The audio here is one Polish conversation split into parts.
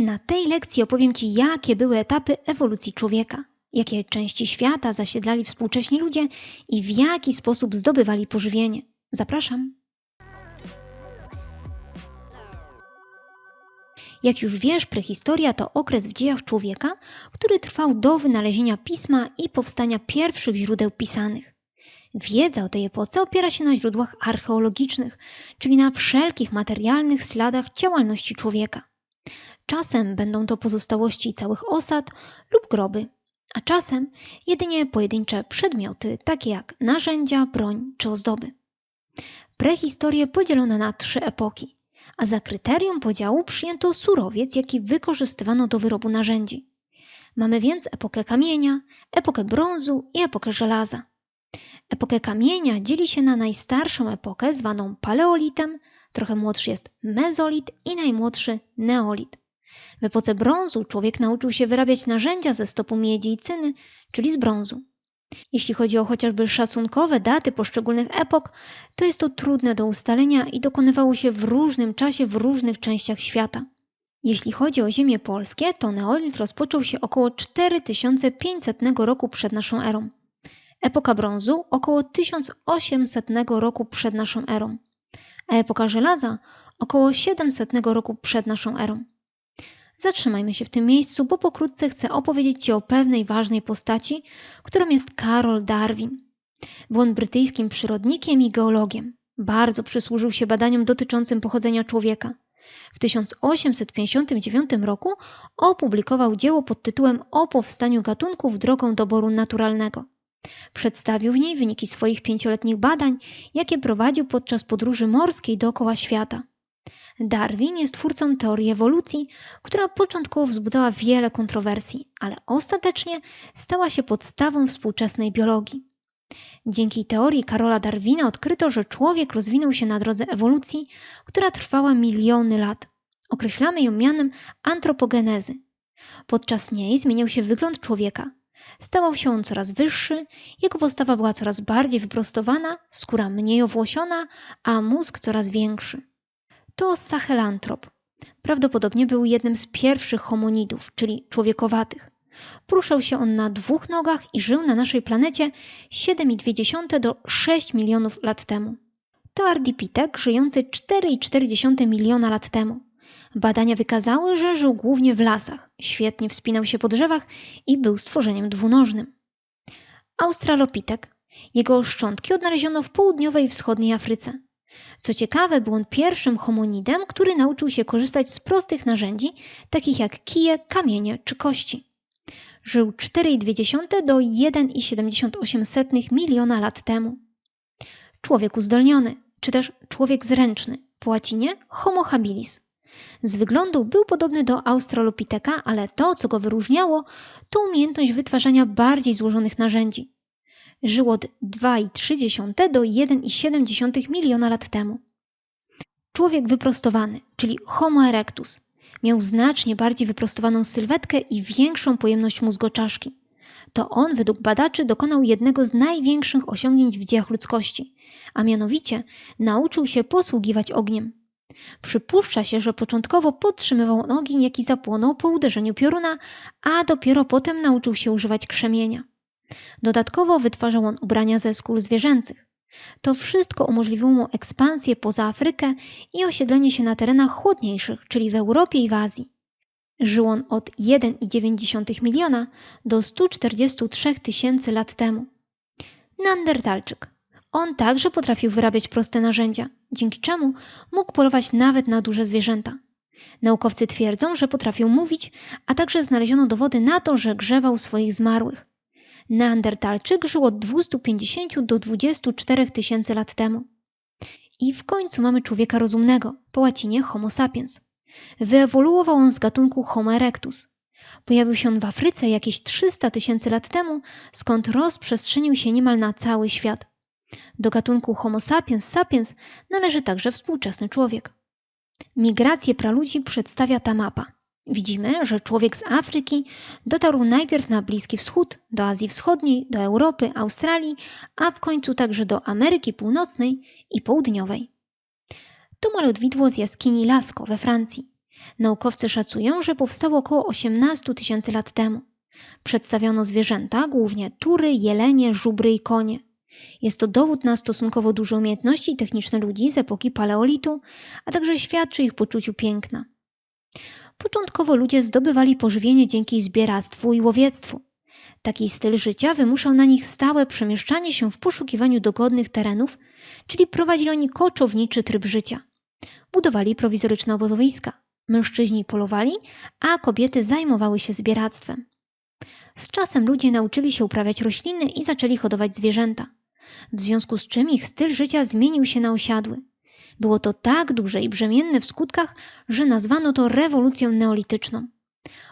Na tej lekcji opowiem Ci, jakie były etapy ewolucji człowieka, jakie części świata zasiedlali współcześni ludzie i w jaki sposób zdobywali pożywienie. Zapraszam. Jak już wiesz, prehistoria to okres w dziejach człowieka, który trwał do wynalezienia pisma i powstania pierwszych źródeł pisanych. Wiedza o tej epoce opiera się na źródłach archeologicznych, czyli na wszelkich materialnych śladach działalności człowieka. Czasem będą to pozostałości całych osad lub groby, a czasem jedynie pojedyncze przedmioty, takie jak narzędzia, broń czy ozdoby. Prehistorię podzielono na trzy epoki, a za kryterium podziału przyjęto surowiec, jaki wykorzystywano do wyrobu narzędzi. Mamy więc epokę kamienia, epokę brązu i epokę żelaza. Epokę kamienia dzieli się na najstarszą epokę zwaną paleolitem, trochę młodszy jest mezolit i najmłodszy neolit. W epoce brązu człowiek nauczył się wyrabiać narzędzia ze stopu miedzi i cyny, czyli z brązu. Jeśli chodzi o chociażby szacunkowe daty poszczególnych epok, to jest to trudne do ustalenia i dokonywało się w różnym czasie w różnych częściach świata. Jeśli chodzi o ziemie polskie, to neolit rozpoczął się około 4500 roku przed naszą erą. Epoka brązu około 1800 roku przed naszą erą, a epoka żelaza około 700 roku przed naszą erą. Zatrzymajmy się w tym miejscu, bo pokrótce chcę opowiedzieć Ci o pewnej ważnej postaci, którą jest Karol Darwin. Był on brytyjskim przyrodnikiem i geologiem. Bardzo przysłużył się badaniom dotyczącym pochodzenia człowieka. W 1859 roku opublikował dzieło pod tytułem O powstaniu gatunków drogą doboru naturalnego. Przedstawił w niej wyniki swoich pięcioletnich badań, jakie prowadził podczas podróży morskiej dookoła świata. Darwin jest twórcą teorii ewolucji, która początkowo wzbudzała wiele kontrowersji, ale ostatecznie stała się podstawą współczesnej biologii. Dzięki teorii Karola Darwina odkryto, że człowiek rozwinął się na drodze ewolucji, która trwała miliony lat. Określamy ją mianem antropogenezy. Podczas niej zmieniał się wygląd człowieka. Stawał się on coraz wyższy, jego postawa była coraz bardziej wyprostowana, skóra mniej owłosiona, a mózg coraz większy to sahelantrop. Prawdopodobnie był jednym z pierwszych homonidów, czyli człowiekowatych. Poruszał się on na dwóch nogach i żył na naszej planecie 7,2 do 6 milionów lat temu. To ardipitek żyjący 4,4 miliona lat temu. Badania wykazały, że żył głównie w lasach, świetnie wspinał się po drzewach i był stworzeniem dwunożnym. Australopitek. Jego szczątki odnaleziono w południowej i wschodniej Afryce. Co ciekawe, był on pierwszym homonidem, który nauczył się korzystać z prostych narzędzi, takich jak kije, kamienie czy kości. Żył 4,2 do 1,78 miliona lat temu. Człowiek uzdolniony, czy też człowiek zręczny, po łacinie homo habilis. Z wyglądu był podobny do australopiteka, ale to, co go wyróżniało, to umiejętność wytwarzania bardziej złożonych narzędzi żył od 2,3 do 1,7 miliona lat temu. Człowiek wyprostowany, czyli Homo erectus, miał znacznie bardziej wyprostowaną sylwetkę i większą pojemność mózgoczaszki. To on, według badaczy, dokonał jednego z największych osiągnięć w dziejach ludzkości, a mianowicie nauczył się posługiwać ogniem. Przypuszcza się, że początkowo podtrzymywał ogień, jaki zapłonął po uderzeniu pioruna, a dopiero potem nauczył się używać krzemienia. Dodatkowo wytwarzał on ubrania ze skór zwierzęcych. To wszystko umożliwiło mu ekspansję poza Afrykę i osiedlenie się na terenach chłodniejszych, czyli w Europie i w Azji. Żył on od 1,9 miliona do 143 tysięcy lat temu. Neandertalczyk. On także potrafił wyrabiać proste narzędzia, dzięki czemu mógł polować nawet na duże zwierzęta. Naukowcy twierdzą, że potrafił mówić, a także znaleziono dowody na to, że grzewał swoich zmarłych. Neandertalczyk żył od 250 do 24 tysięcy lat temu. I w końcu mamy człowieka rozumnego, po łacinie Homo sapiens. Wyewoluował on z gatunku Homo erectus. Pojawił się on w Afryce jakieś 300 tysięcy lat temu, skąd rozprzestrzenił się niemal na cały świat. Do gatunku Homo sapiens sapiens należy także współczesny człowiek. Migrację praludzi przedstawia ta mapa. Widzimy, że człowiek z Afryki dotarł najpierw na Bliski Wschód, do Azji Wschodniej, do Europy, Australii, a w końcu także do Ameryki Północnej i Południowej. To malutwidło z jaskini Lascaux we Francji. Naukowcy szacują, że powstało około 18 tysięcy lat temu. Przedstawiono zwierzęta, głównie tury, jelenie, żubry i konie. Jest to dowód na stosunkowo duże umiejętności techniczne ludzi z epoki paleolitu, a także świadczy ich poczuciu piękna. Początkowo ludzie zdobywali pożywienie dzięki zbieractwu i łowiectwu. Taki styl życia wymuszał na nich stałe przemieszczanie się w poszukiwaniu dogodnych terenów, czyli prowadzili oni koczowniczy tryb życia. Budowali prowizoryczne obozowiska. Mężczyźni polowali, a kobiety zajmowały się zbieractwem. Z czasem ludzie nauczyli się uprawiać rośliny i zaczęli hodować zwierzęta, w związku z czym ich styl życia zmienił się na osiadły. Było to tak duże i brzemienne w skutkach, że nazwano to rewolucją neolityczną.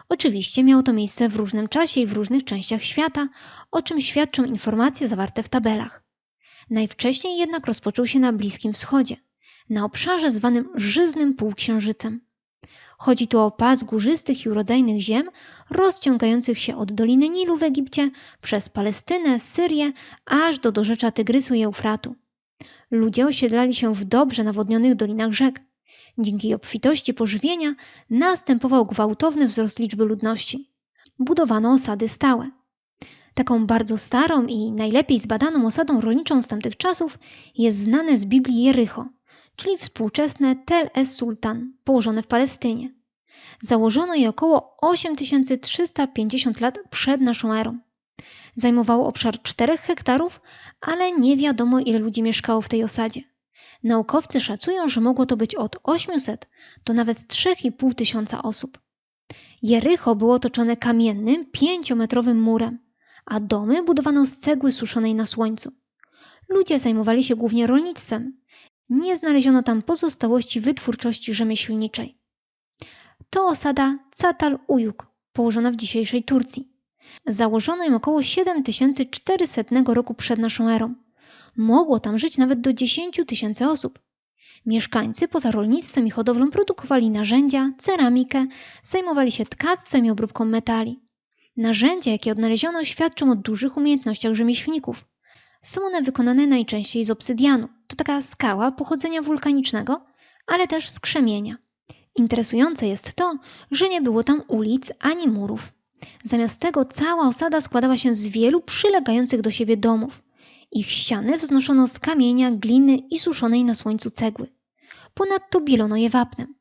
Oczywiście miało to miejsce w różnym czasie i w różnych częściach świata, o czym świadczą informacje zawarte w tabelach. Najwcześniej jednak rozpoczął się na Bliskim Wschodzie, na obszarze zwanym Żyznym Półksiężycem. Chodzi tu o pas górzystych i urodzajnych ziem, rozciągających się od Doliny Nilu w Egipcie przez Palestynę, Syrię, aż do dorzecza Tygrysu i Eufratu. Ludzie osiedlali się w dobrze nawodnionych dolinach rzek. Dzięki obfitości pożywienia następował gwałtowny wzrost liczby ludności. Budowano osady stałe. Taką bardzo starą i najlepiej zbadaną osadą rolniczą z tamtych czasów jest znane z Biblii Jericho, czyli współczesne Tel es-Sultan, położone w Palestynie. Założono je około 8350 lat przed naszą erą. Zajmowało obszar 4 hektarów, ale nie wiadomo ile ludzi mieszkało w tej osadzie. Naukowcy szacują, że mogło to być od 800 do nawet 3,5 tysiąca osób. Jericho było otoczone kamiennym, pięciometrowym murem, a domy budowano z cegły suszonej na słońcu. Ludzie zajmowali się głównie rolnictwem. Nie znaleziono tam pozostałości wytwórczości rzemieślniczej. To osada Catal Uyuk, położona w dzisiejszej Turcji. Założono ją około 7400 roku przed naszą erą. Mogło tam żyć nawet do 10 tysięcy osób. Mieszkańcy poza rolnictwem i hodowlą produkowali narzędzia, ceramikę, zajmowali się tkactwem i obróbką metali. Narzędzia, jakie odnaleziono, świadczą o dużych umiejętnościach rzemieślników. Są one wykonane najczęściej z obsydianu. To taka skała pochodzenia wulkanicznego, ale też z krzemienia. Interesujące jest to, że nie było tam ulic ani murów. Zamiast tego cała osada składała się z wielu przylegających do siebie domów. Ich ściany wznoszono z kamienia, gliny i suszonej na słońcu cegły. Ponadto bielono je wapnem.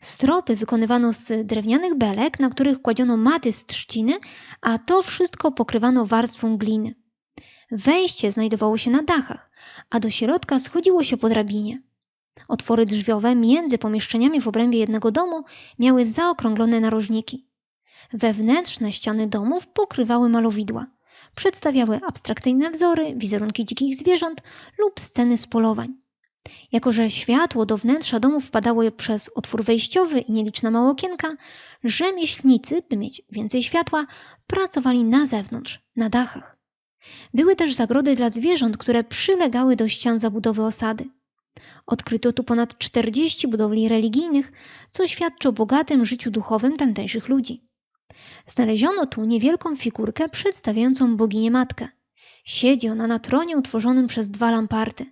Stropy wykonywano z drewnianych belek, na których kładziono maty z trzciny, a to wszystko pokrywano warstwą gliny. Wejście znajdowało się na dachach, a do środka schodziło się po drabinie. Otwory drzwiowe między pomieszczeniami w obrębie jednego domu miały zaokrąglone narożniki. Wewnętrzne ściany domów pokrywały malowidła. Przedstawiały abstrakcyjne wzory, wizerunki dzikich zwierząt lub sceny z polowań. Jako, że światło do wnętrza domów wpadało przez otwór wejściowy i nieliczne małe okienka, rzemieślnicy, by mieć więcej światła, pracowali na zewnątrz, na dachach. Były też zagrody dla zwierząt, które przylegały do ścian zabudowy osady. Odkryto tu ponad 40 budowli religijnych, co świadczy o bogatym życiu duchowym tamtejszych ludzi. Znaleziono tu niewielką figurkę przedstawiającą boginię matkę. Siedzi ona na tronie utworzonym przez dwa lamparty.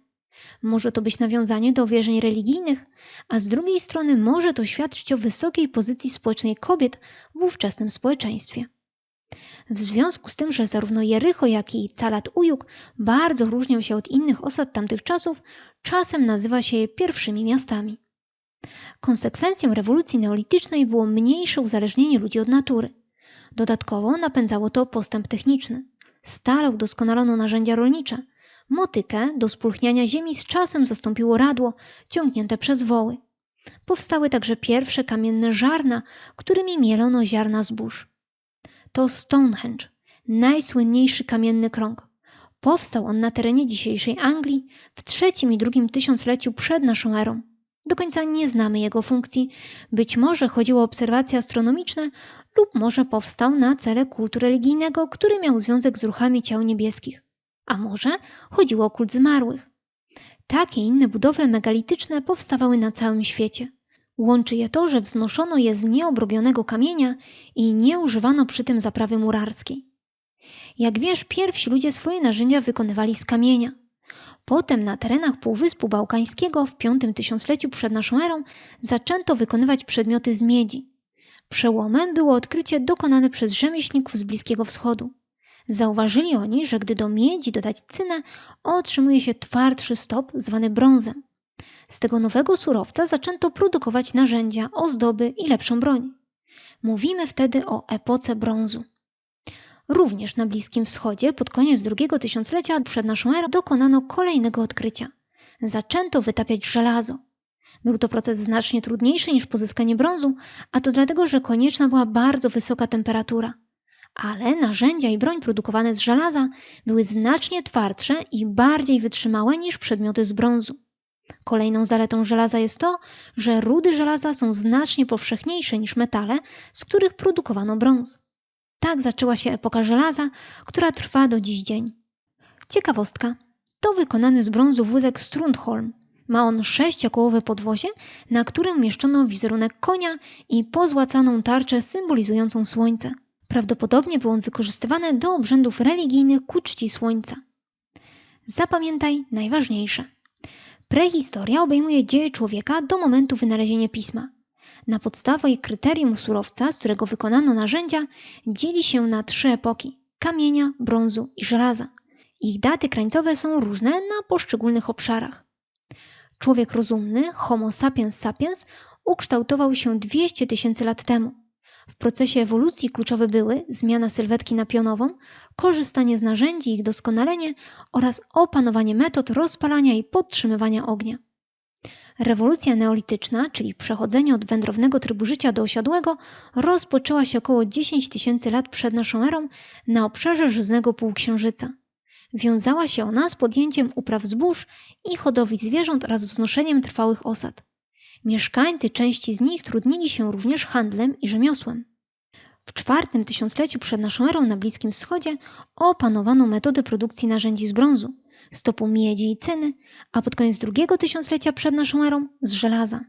Może to być nawiązanie do wierzeń religijnych, a z drugiej strony może to świadczyć o wysokiej pozycji społecznej kobiet w ówczesnym społeczeństwie. W związku z tym, że zarówno Jericho, jak i Calat Ujuk bardzo różnią się od innych osad tamtych czasów, czasem nazywa się je pierwszymi miastami. Konsekwencją rewolucji neolitycznej było mniejsze uzależnienie ludzi od natury. Dodatkowo napędzało to postęp techniczny. Stale udoskonalono narzędzia rolnicze. Motykę do spulchniania ziemi z czasem zastąpiło radło ciągnięte przez woły. Powstały także pierwsze kamienne żarna, którymi mielono ziarna zbóż. To Stonehenge, najsłynniejszy kamienny krąg. Powstał on na terenie dzisiejszej Anglii w trzecim i drugim tysiącleciu przed naszą erą. Do końca nie znamy jego funkcji. Być może chodziło o obserwacje astronomiczne, lub może powstał na cele kultu religijnego, który miał związek z ruchami ciał niebieskich. A może chodziło o kult zmarłych. Takie inne budowle megalityczne powstawały na całym świecie. Łączy je to, że wznoszono je z nieobrobionego kamienia i nie używano przy tym zaprawy murarskiej. Jak wiesz, pierwsi ludzie swoje narzędzia wykonywali z kamienia. Potem na terenach Półwyspu Bałkańskiego w V tysiącleciu przed naszą erą zaczęto wykonywać przedmioty z miedzi. Przełomem było odkrycie dokonane przez rzemieślników z Bliskiego Wschodu. Zauważyli oni, że gdy do miedzi dodać cynę, otrzymuje się twardszy stop zwany brązem. Z tego nowego surowca zaczęto produkować narzędzia, ozdoby i lepszą broń. Mówimy wtedy o epoce brązu. Również na Bliskim Wschodzie pod koniec drugiego tysiąclecia przed naszą erą dokonano kolejnego odkrycia. Zaczęto wytapiać żelazo. Był to proces znacznie trudniejszy niż pozyskanie brązu, a to dlatego, że konieczna była bardzo wysoka temperatura. Ale narzędzia i broń produkowane z żelaza były znacznie twardsze i bardziej wytrzymałe niż przedmioty z brązu. Kolejną zaletą żelaza jest to, że rudy żelaza są znacznie powszechniejsze niż metale, z których produkowano brąz. Tak zaczęła się epoka żelaza, która trwa do dziś dzień. Ciekawostka. To wykonany z brązu wózek Strundholm. Ma on sześciokołowe podwozie, na którym umieszczono wizerunek konia i pozłacaną tarczę symbolizującą słońce. Prawdopodobnie był on wykorzystywany do obrzędów religijnych ku czci słońca. Zapamiętaj najważniejsze. Prehistoria obejmuje dzieje człowieka do momentu wynalezienia pisma. Na podstawie kryterium surowca, z którego wykonano narzędzia, dzieli się na trzy epoki kamienia, brązu i żelaza. Ich daty krańcowe są różne na poszczególnych obszarach. Człowiek rozumny, Homo sapiens sapiens, ukształtował się 200 tysięcy lat temu. W procesie ewolucji kluczowe były zmiana sylwetki na pionową, korzystanie z narzędzi ich doskonalenie oraz opanowanie metod rozpalania i podtrzymywania ognia. Rewolucja neolityczna, czyli przechodzenie od wędrownego trybu życia do osiadłego, rozpoczęła się około 10 tysięcy lat przed naszą erą na obszarze żyznego półksiężyca. Wiązała się ona z podjęciem upraw zbóż i hodowli zwierząt oraz wznoszeniem trwałych osad. Mieszkańcy części z nich trudnili się również handlem i rzemiosłem. W czwartym tysiącleciu przed naszą erą na Bliskim Wschodzie opanowano metody produkcji narzędzi z brązu, stopu miedzi i cyny, a pod koniec drugiego tysiąclecia przed naszą erą z żelaza.